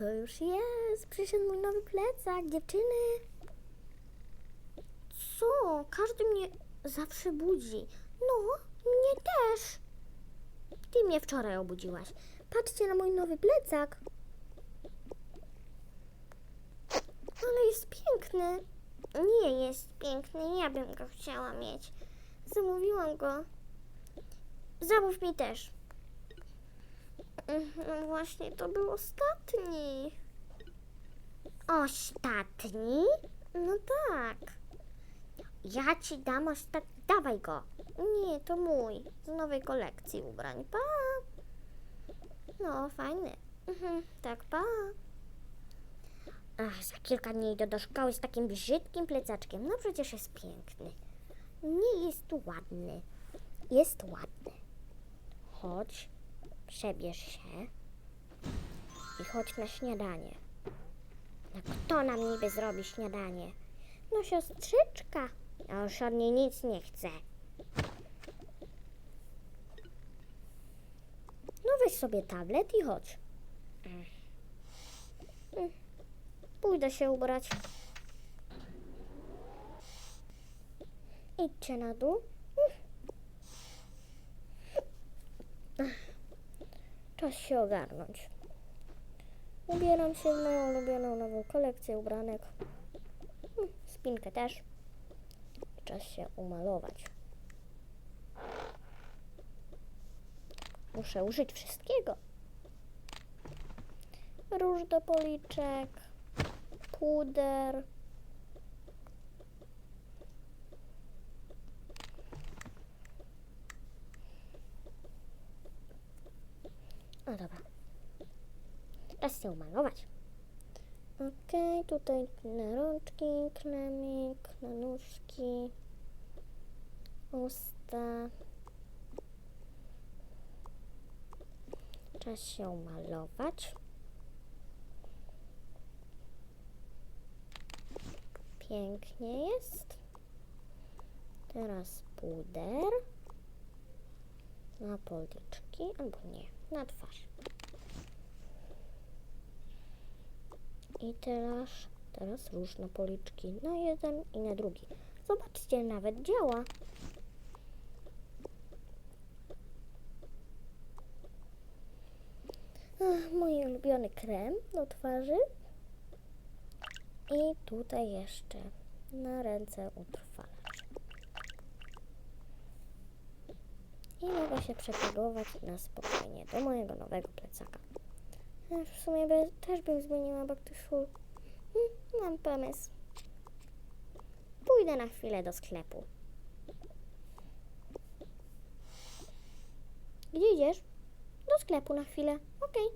to już jest. Przyszedł mój nowy plecak, dziewczyny. Co? Każdy mnie zawsze budzi. No, mnie też. Ty mnie wczoraj obudziłaś. Patrzcie na mój nowy plecak. Ale jest piękny. Nie jest piękny, ja bym go chciała mieć. Zamówiłam go. Zamów mi też. Mhm, Właśnie to był ostatni. Ostatni? No tak. Ja ci dam ostatni. Dawaj go. Nie, to mój. Z nowej kolekcji ubrań. Pa. No, fajny. Mhm, tak, pa. Ach, za kilka dni idę do szkoły z takim brzydkim plecaczkiem. No przecież jest piękny. Nie jest ładny. Jest ładny. Chodź, przebierz się i chodź na śniadanie. No kto nam niby zrobi śniadanie? No siostrzyczka. Ja już od niej nic nie chcę. No weź sobie tablet i chodź. Pójdę się ubrać. Idźcie na dół. Czas się ogarnąć. Ubieram się w moją ulubioną nową kolekcję ubranek. Spinkę też. Czas się umalować. Muszę użyć wszystkiego. Róż do policzek, puder. O dobra. Czas się umalować. Okej, tutaj na rączki, kremik, na nóżki, usta. Czas się umalować. Pięknie jest. Teraz puder na policzki, albo nie, na twarz. I teraz, teraz róż na policzki, na jeden i na drugi. Zobaczcie, nawet działa. Ach, mój ulubiony krem do twarzy. I tutaj jeszcze na ręce utrwalacz. I mogę się przetegować na spokojnie do mojego nowego plecaka. Ja w sumie by, też bym zmieniła back to. Hmm, mam pomysł. Pójdę na chwilę do sklepu. Gdzie idziesz? Do sklepu na chwilę. Okej.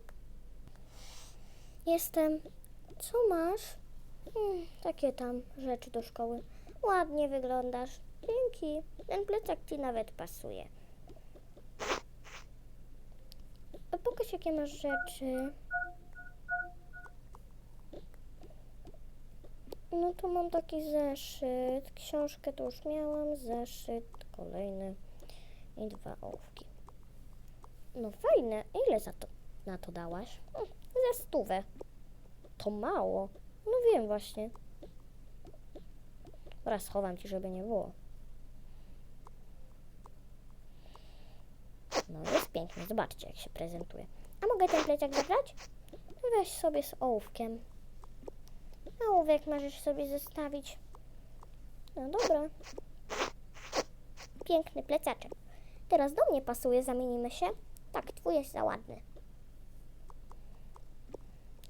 Jestem. Co masz? Hmm, takie tam rzeczy do szkoły. Ładnie wyglądasz. Dzięki. Ten plecak ci nawet pasuje. A pokaż jakie masz rzeczy. No to mam taki zeszyt. Książkę to już miałam. Zeszyt kolejny i dwa ołówki. No fajne. Ile za to na to dałaś? Hm, za stówę. To mało. No wiem właśnie. Raz chowam ci, żeby nie było. No jest piękny. Zobaczcie, jak się prezentuje. A mogę ten plecak zabrać? Weź sobie z ołówkiem. Ołówek możesz sobie zostawić. No dobra. Piękny plecaczek. Teraz do mnie pasuje, zamienimy się. Tak, twój jest za ładny.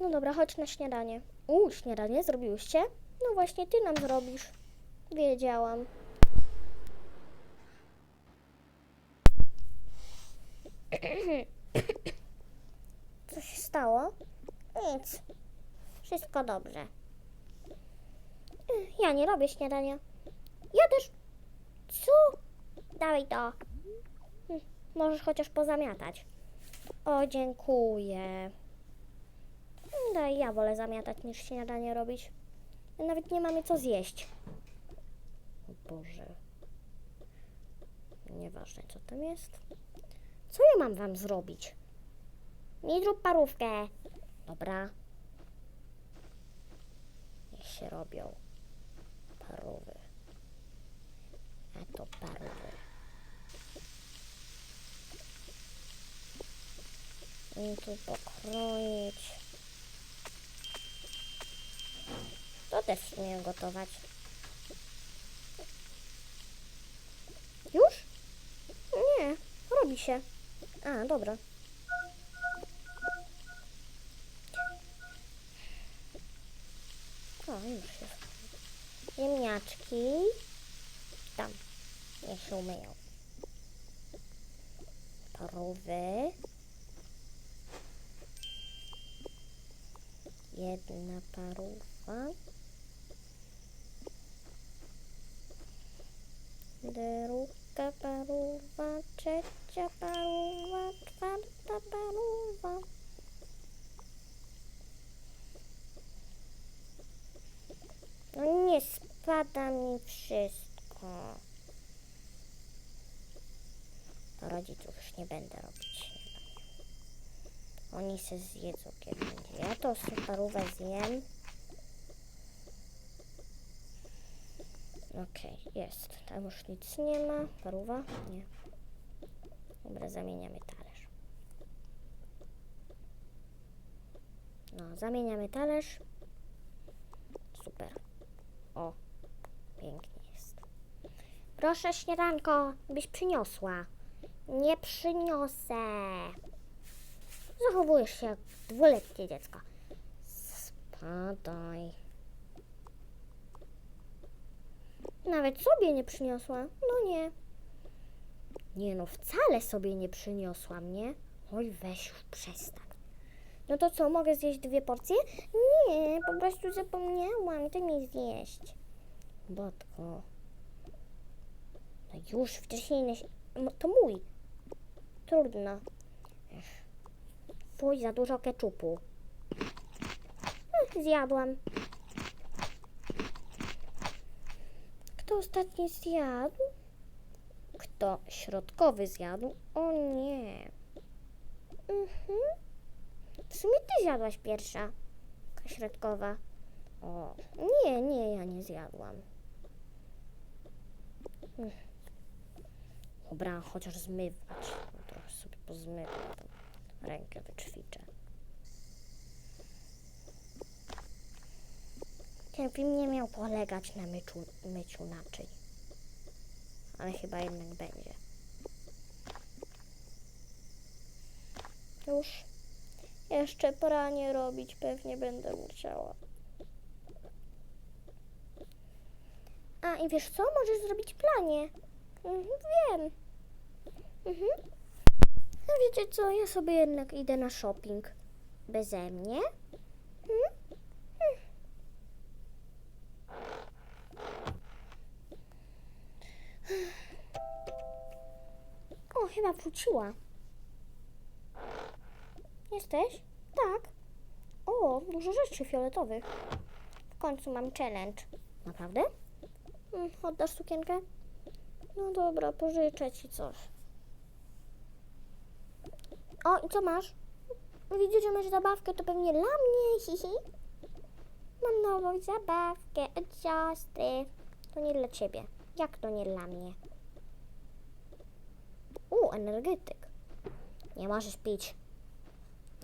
No dobra, chodź na śniadanie. U, śniadanie zrobiłyście? No właśnie, ty nam zrobisz. Wiedziałam. Co się stało? Nic. Wszystko dobrze. Ja nie robię śniadania. Ja też. Co? Dawaj to. Hm, Możesz chociaż pozamiatać. O, dziękuję. Daj, ja wolę zamiatać niż śniadanie robić. Nawet nie mamy co zjeść. O Boże. Nieważne, co tam jest. Co ja mam wam zrobić? Nie zrób parówkę. Dobra. się robią parówy. A to parówy. I tu pokroić. To też umiem gotować. Już? Nie, robi się. A, dobra. O, już się. Ziemniaczki. Tam. Niech się umyją. Jedna parówa. Druga parówa, trzecia parówa, czwarta parówa. No nie spada mi wszystko. Do rodziców już nie będę robić. Oni se zjedzą kiedy będzie. Ja to sobie parówę zjem. Okej, jest. Tam już nic nie ma. Parówa? Nie. Dobra, zamieniamy talerz. No, zamieniamy talerz. Super. O, pięknie jest. Proszę, śniadanko, byś przyniosła. Nie przyniosę. Zachowujesz się jak dwuletnie dziecko. Spadaj. Nawet sobie nie przyniosła. No nie. Nie no, wcale sobie nie przyniosłam, nie? Oj, weź już przestań. No to co, mogę zjeść dwie porcje? Nie, po prostu zapomniałam, ty mi zjeść. Botko. No już wcześniej nie... M- To mój. Trudno. Fuj, za dużo keczupu. Zjadłam. Kto ostatni zjadł? Kto środkowy zjadł? O nie. Mhm. W sumie ty zjadłaś pierwsza. Środkowa. O, nie, nie, ja nie zjadłam. Mm. Dobra, chociaż zmywać. No Trochę sobie pozmywam. Rękę wyćwiczę. Ten film nie miał polegać na myciu, myciu naczyń. Ale chyba jednak będzie. Już. Jeszcze pranie robić pewnie będę musiała. A i wiesz co? Możesz zrobić planie. Mhm, wiem. Mhm. No wiecie co? Ja sobie jednak idę na shopping. Beze mnie. Mhm. O, chyba wróciła. Jesteś? Tak. O, dużo rzeczy fioletowych. W końcu mam challenge. Naprawdę? Mm, oddasz sukienkę? No dobra, pożyczę ci coś. O, i co masz? Widzę, że masz zabawkę, to pewnie dla mnie, hihi. Mam nową zabawkę od siostry. To nie dla ciebie. Jak to nie dla mnie? U, energetyk. Nie możesz pić.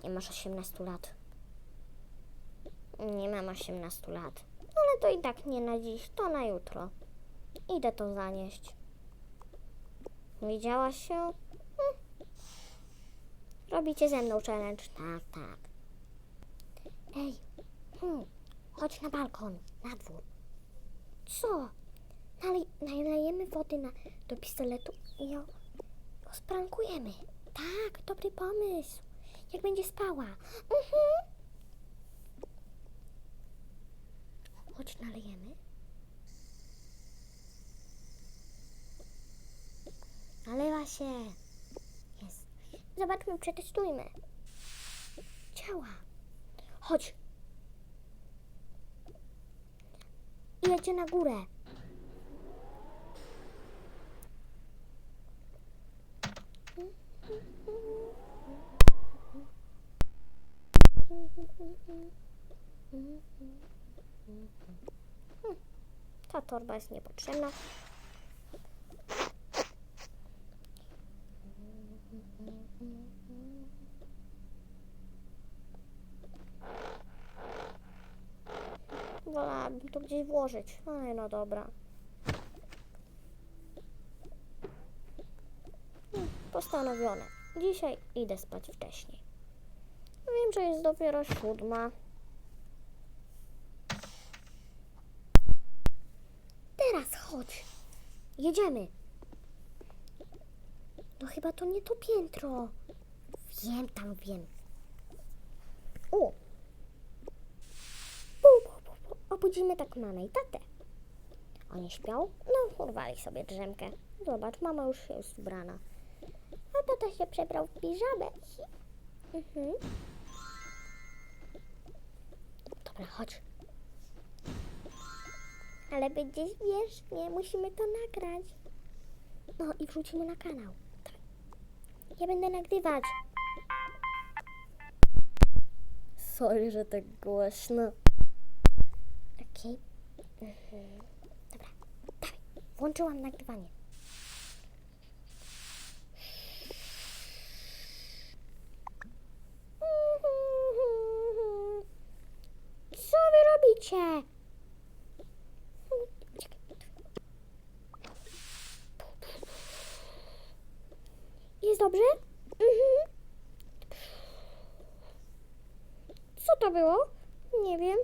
Nie masz 18 lat. Nie mam 18 lat. Ale to i tak nie na dziś, to na jutro. Idę to zanieść. Widziałaś się? Robicie ze mną challenge? Tak, tak. Ej, hmm, chodź na balkon, na dwór. Co? Nalej, nalejemy wody na, do pistoletu i ją sprankujemy. Tak, dobry pomysł. Jak będzie spała. Mhm. Chodź, nalejemy. Nalewa się. Zobaczmy, przetestujmy. Działa. Chodź. Jedzie na górę. Hm, Ta torba jest niepotrzebna. To gdzieś włożyć. Ale no dobra. Hmm, Postanowione. Dzisiaj idę spać wcześniej. Wiem, że jest dopiero siódma. Teraz chodź. Jedziemy. No chyba to nie to piętro. Wiem, tam wiem. O! Obudzimy tak mamę i tatę. Oni śpią? No, urwali sobie drzemkę. Zobacz, mama już jest ubrana. A tata się przebrał w piżamę. Mhm. Dobra, chodź. Ale będzie śmiesznie, musimy to nagrać. No i wrzucimy na kanał. Tak. Ja będę nagrywać. Sorry, że tak głośno. Okej. Mhm. Dobra, dawaj. Włączyłam nagrywanie. Co wy robicie? Jest dobrze? Mhm. Co to było? Nie wiem.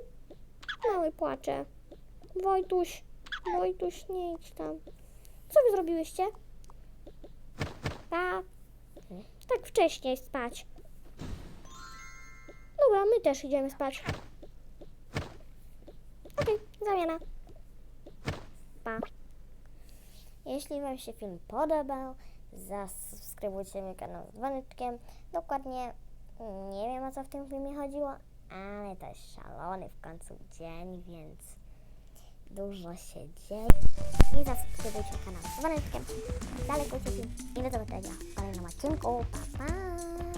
Mały płacze. Wojtuś, Wojtuś, nie idź tam. Co wy zrobiłyście? Pa. Tak wcześniej spać. Dobra, my też idziemy spać. Okej, zamiana. Pa. Jeśli Wam się film podobał, zasubskrybujcie mój kanał z dzwoneczkiem. Dokładnie nie wiem o co w tym filmie chodziło, ale to jest szalony w końcu dzień, więc dużo się dzieje. I zasubskrybujcie kanał z dzwoneczkiem. Dalej film i do zobaczenia w kolejnym odcinku. Pa, pa!